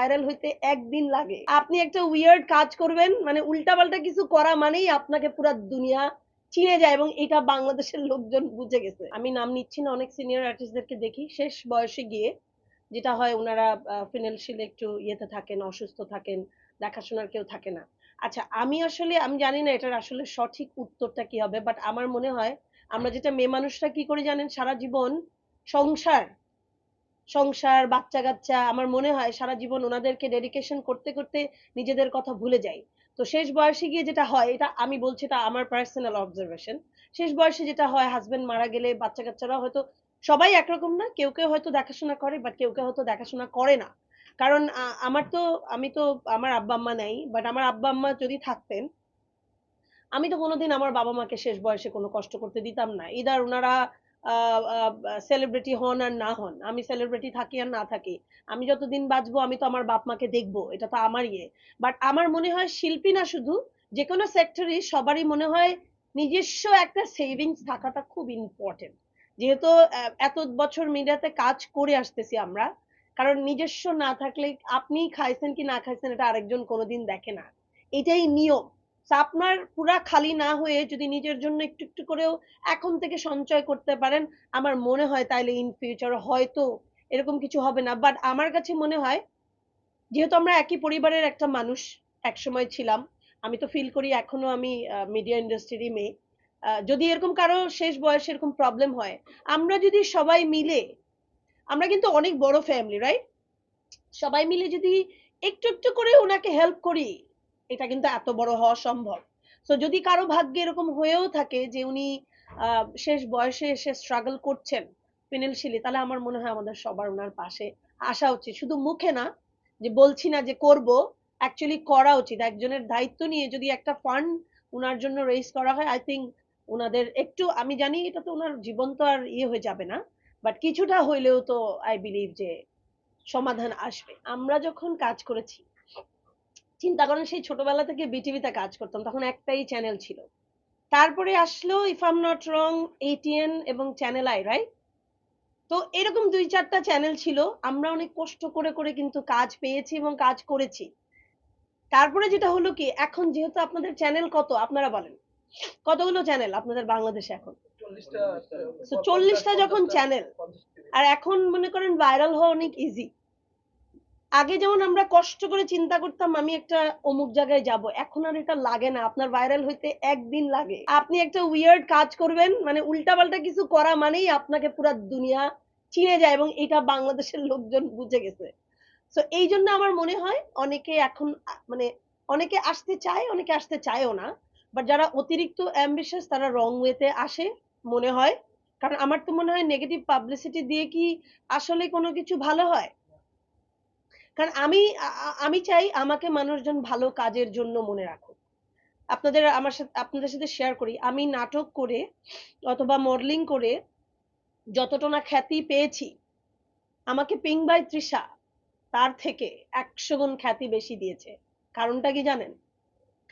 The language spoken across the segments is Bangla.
ভাইরাল হইতে একদিন লাগে। আপনি একটা উইয়ার্ড কাজ করবেন মানে উল্টাপাল্টা কিছু করা মানেই আপনাকে পুরা দুনিয়া চিনে যায় এবং এটা বাংলাদেশের লোকজন বুঝে গেছে। আমি নাম নিচ্ছি না, অনেক সিনিয়র আর্টিস্টদেরকে দেখি। শেষ বয়সে গিয়ে যেটা হয় ওনারা ফিনান্সিয়ালি একটু ইয়েতে থাকেন, অসুস্থ থাকেন, দেখাশোনার কেউ থাকে না। আচ্ছা আমি আসলে, আমি জানি না এটার আসলে সঠিক উত্তরটা কি হবে বাট আমার মনে হয় আমরা যেটা মেয়ে মানুষরা কি করে জানেন? সারা জীবন সংসার সংসার বাচ্চা কাচ্চা আমার মনে হয় সারা জীবন ওনাদেরকে ডেডিকেশন করতে করতে নিজেদের কথা ভুলে যাই। তো শেষ বয়সে গিয়ে যেটা হয়, এটা আমি বলছি এটা আমার পার্সোনাল অবজারভেশন শেষ বয়সে যেটা হয় হাজবেন্ড মারা গেলে বাচ্চা কাচ্চারা হয়তো সবাই একরকম না, কেউ কেউ হয়তো দেখাশোনা করে বাট কেউ কেউ হয়তো দেখাশোনা করে না। কারণ আমার তো, আমি তো, আমার আব্বা আম্মা নাই বাট আমার আব্বা আম্মা যদি থাকতেন, আমি তো কোনোদিন আমার বাবা মাকে শেষ বয়সে কোনো কষ্ট করতে দিতাম না। ইদার ওনারা সেলিব্রিটি হন আর না হন, আমি সেলিব্রিটি থাকি আর না থাকি, আমি যতদিন বাঁচবো আমি তো আমার বাপ মাকে দেখব, এটা তো আমার ইয়ে। বাট আমার মনে হয় শিল্পী না শুধু, যে কোনো সেক্টরই সবারই মনে হয় নিজস্ব একটা সেভিংস থাকাটা খুব ইম্পর্টেন্ট যেহেতু এত বছর মিডিয়াতে কাজ করে আসতেছি আমরা, কারণ নিজস্ব না থাকলে আপনি খাইছেন কি না খাইছেন এটা আরেকজন কোনোদিন দেখে না। এটাই নিয়ম। আপনার পুরা খালি না হয়ে যদি নিজের জন্য একটু একটু করেও এখন থেকে সঞ্চয় করতে পারেন, আমার মনে হয় তাইলে ইন ফিউচার হয়তো এরকম কিছু হবে না। বাট আমার কাছে মনে হয়, যেহেতু আমরা একই পরিবারের একটা মানুষ, একসময় ছিলাম, আমি তো ফিল করি এখনও আমি মিডিয়া ইন্ডাস্ট্রিরই মেয়ে। যদি এরকম কারও শেষ বয়সে এরকম প্রবলেম হয়, আমরা যদি সবাই মিলে, আমরা কিন্তু অনেক বড় ফ্যামিলি রাইট সবাই মিলে যদি একটু একটু করে ওনাকে হেল্প করি এটা কিন্তু এত বড় হওয়া সম্ভব। তো যদি কারও ভাগ্যে এরকম হয়েও থাকে যে উনি শেষ বয়সে এসে স্ট্রাগল করছেন ফিনান্সিয়ালি তাহলে আমার মনে হয় আমাদের সবার ওনার পাশে আসা উচিত। শুধু মুখে না, যে বলছি না যে করব অ্যাকচুয়ালি করা উচিত। একজনের দায়িত্ব নিয়ে যদি একটা ফান্ড ওনার জন্য রেজ করা হয় আই থিঙ্ক ওনাদের একটু, আমি জানি এটা তো ওনার জীবন তো আর ইয়ে হয়ে যাবে না বাট কিছুটা হইলেও তো আই বিলিভ যে সমাধান আসবে। আমরা যখন কাজ করেছি চিন্তা করেন সেই ছোটবেলা থেকে বিটিভিতে কাজ করতাম তখন একটাই চ্যানেল ছিল। তারপরে আসলো if I'm not wrong ATN এবং চ্যানেল আই রাইট তো এরকম দুই চারটা চ্যানেল ছিল আমরা অনেক কষ্ট করে করে কিন্তু কাজ পেয়েছি এবং কাজ করেছি। তারপরে যেটা হলো কি এখন যেহেতু আপনাদের চ্যানেল কত আপনারা বলেন। কতগুলো চ্যানেল আপনাদের বাংলাদেশে এখন? চল্লিশটা যখন চ্যানেল আর এখন মনে করেন ভাইরাল হওয়া অনেক ইজি আগে যেমন আমরা কষ্ট করে চিন্তা করতাম, আমি একটা অমুক জায়গায় যাব। এখন আর এটা লাগে না। আপনার ভাইরাল হইতে একদিন লাগে। আপনি একটা উইয়ার্ড কাজ করবেন মানে উল্টাপাল্টা কিছু করা মানেই আপনাকে পুরা দুনিয়া চিনে যায় এবং এটা বাংলাদেশের লোকজন বুঝে গেছে। তো এই জন্য আমার মনে হয় অনেকে এখন মানে অনেকে আসতে চায়, অনেকে আসতে চায়ও না। বাট যারা অতিরিক্ত অ্যাম্বিশাস তারা রং ওয়েতে আসে মনে হয়। কারণ আমার তো মনে হয় নেগেটিভ পাবলিসিটি দিয়ে কি আসলে কোনো কিছু ভালো হয়? কারণ আমি আমি চাই আমাকে মানুষজন ভালো কাজের জন্য মনে রাখুক। আপনাদের, আমার সাথে, আপনাদের সাথে শেয়ার করি, আমি নাটক করে অথবা মডেলিং করে যতটা না খ্যাতি পেয়েছি, আমাকে পিং বাই তৃষা তার থেকে একশো গুণ খ্যাতি বেশি দিয়েছে। কারণটা কি জানেন?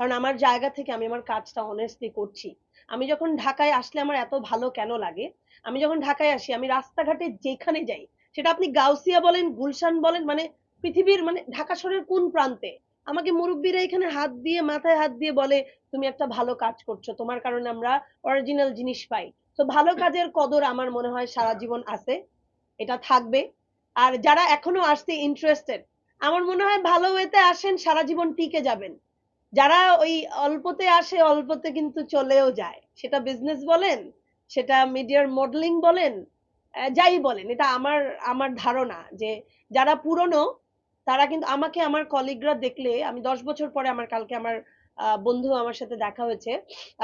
কারণ আমার জায়গা থেকে আমি আমার কাজটা অনেস্টলি করছি। আমি যখন ঢাকায় আসলে আমার এত ভালো কেন লাগে? আমি যখন ঢাকায় আসি, আমি রাস্তাঘাটে যেখানে যাই, সেটা আপনি গাউসিয়া বলেন, গুলশান বলেন মানে পৃথিবীর মানে ঢাকা শহরের কোন প্রান্তে? আমাকে মুরব্বীরা এখানে হাত দিয়ে, মাথায় হাত দিয়ে বলে, তুমি একটা ভালো কাজ করছ। তোমার কারণে আমরা অরিজিনাল জিনিস পাই। তো ভালো কাজের কদর আমার মনে হয় সারা জীবন আছে। এটা থাকবে। আর যারা এখনও আসতে ইন্টারেস্টেড আমার মনে হয় ভালো ওয়েতে আসেন, সারা জীবন টিকে যাবেন। যারা ওই অল্পতে আসে, অল্পতে কিন্তু চলেও যায়। সেটা বিজনেস বলেন, সেটা মিডিয়ার মডেলিং বলেন যাই বলেন, এটা আমার আমার ধারণা যে যারা পুরনো তারা কিন্তু আমাকে, আমার কলিগরা দেখলে, আমি দশ বছর পরে আমার, কালকে আমার বন্ধু আমার সাথে দেখা হয়েছে,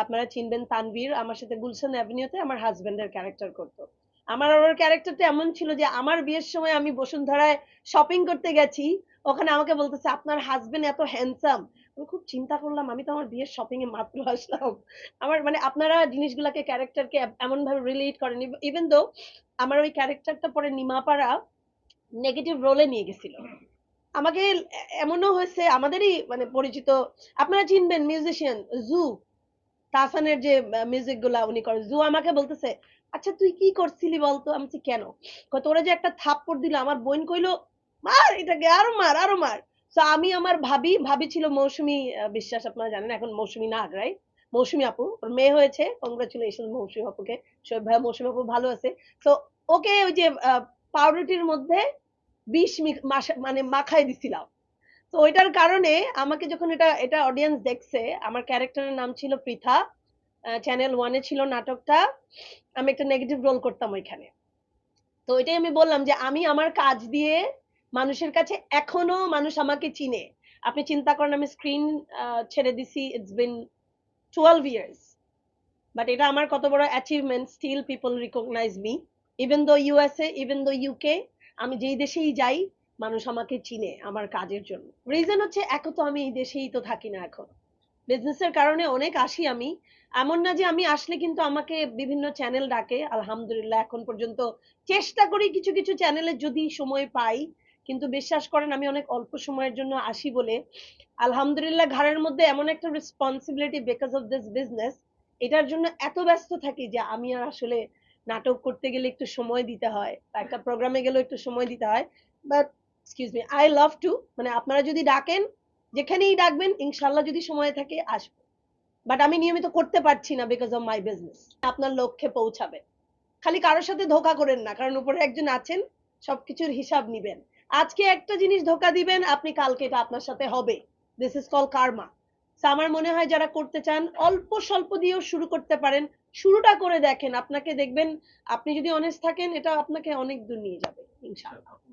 আপনারা চিনবেন তানভীর, আমার সাথে গুলশান অ্যাভিনিউতে আমার হাজবেন্ডের ক্যারেক্টার করতো। আমার ওর ক্যারেক্টারটা এমন ছিল যে, আমার বিয়ের সময় আমি বসুন্ধরায় শপিং করতে গেছি, ওখানে আমাকে বলতেছে, আপনার হাজবেন্ড এত হ্যান্ডসাম আমি খুব চিন্তা করলাম, আমি তো আমার বিয়ের শপিং এ মাত্র আসলাম। আমার মানে আপনারা জিনিসগুলাকে ক্যারেক্টারকে এমন ভাবে রিলেট করেন ইভেন দো আমার ওই ক্যারেক্টারটা পরে নিমাপাড়া নেগেটিভ রোলে নিয়ে গেছিল। আমাকে এমনও হয়েছে আমাদেরই মানে পরিচিত আপনারা চিনবেন মিউজিশিয়ান জু তাহসানের যে মিউজিকগুলা উনি করে জু আমাকে বলতেছে আচ্ছা তুই কি করছিলি বলতো? আমি বলছি, কেন? তোরা যে একটা থাপ্পড় দিল আমার বোন কইলো মার এটাকে আরও মার আরও মার। তো আমি আমার ভাবি ভাবি ছিল মৌসুমী বিশ্বাস আপনারা জানেন এখন মৌসুমী নাগ রাইট মৌসুমী আপু ওর মেয়ে হয়েছে কংগ্রাচুলেশন মৌসুমী আপুকে। শোয়েব ভাই মৌসুমী আপু ভালো আছে। তো ওকে ওই যে পাউরুটির মধ্যে বিষ মানে মাখাই দিছিলাম। তো ওইটার কারণে আমাকে যখন এটা এটা অডিয়েন্স দেখছে, আমার ক্যারেক্টারের নাম ছিল পৃথা চ্যানেল ওয়ানে ছিল নাটকটা, আমি একটা নেগেটিভ রোল করতাম ওইখানে। তো ওইটাই আমি বললাম যে আমি আমার কাজ দিয়ে মানুষের কাছে এখনও মানুষ আমাকে চিনে। আপনি চিন্তা করেন আমি স্ক্রিন ছেড়ে দিছি it's been twelve years but এটা আমার কত বড় achievement still people recognise me even though USA even though UK আমি যেই দেশেই যাই, মানুষ আমাকে চিনে আমার কাজের জন্য। রিজন হচ্ছে এখন তো আমি এই দেশেই তো থাকি না এখন। বিজনেসের কারণে অনেক আসি আমি। এমন না যে আমি আসলে কিন্তু আমাকে বিভিন্ন চ্যানেল ডাকে, আলহামদুলিল্লাহ এখন পর্যন্ত চেষ্টা করি কিছু কিছু চ্যানেলে যদি সময় পাই। কিন্তু বিশ্বাস করেন আমি অনেক অল্প সময়ের জন্য আসি বলে। আলহামদুলিল্লাহ ঘরের মধ্যে এমন একটা responsibility because of this business এটার জন্য এত ব্যস্ত থাকি যে আমি আর আসলে নাটক করতে গেলে একটু সময় দিতে হয় বা একটা প্রোগ্রামে গেলেও একটু সময় দিতে হয় but excuse me I love to মানে আপনারা যদি ডাকেন, যেখানেই ডাকবেন ইনশাল্লাহ যদি সময় থাকে, আসব। বাট আমি নিয়মিত করতে পারছি না বিকজ অফ মাই বিজনেস আপনার লক্ষ্যে পৌঁছাবে খালি কারোর সাথে ধোকা করেন না, কারণ উপরে একজন আছেন, সবকিছুর হিসাব নিবেন। আজকে একটা জিনিস ধোকা দিবেন, আপনি কালকে এটা আপনার সাথে হবে। দিস ইজ কল কার্মা আমার মনে হয় যারা করতে চান, অল্প স্বল্প দিয়েও শুরু করতে পারেন। শুরুটা করে দেখেন, আপনাকে দেখবেন, আপনি যদি অনেস্ট থাকেন, এটা আপনাকে অনেক দূর নিয়ে যাবে, ইনশাআল্লাহ।